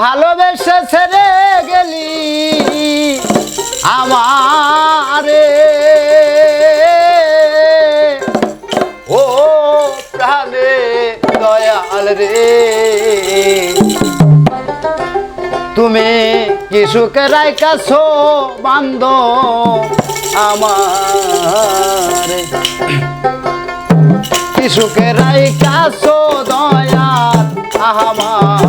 ভালোবেসে ছেড়ে গেলি আমার। ও তাহলে দয়াল রে। তুমি কিছুকে রাইকাছো বান্ধ আমার? কিছুকে রাইকাছো দয়াল আমার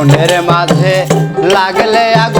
खुंडेर माथे लागले आगु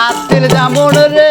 রাতের যেমন রে।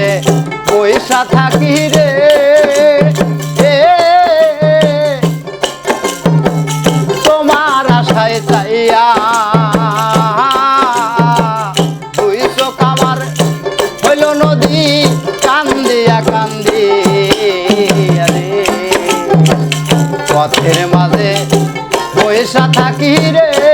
পথের মাঝে পয়সা থাকি রে।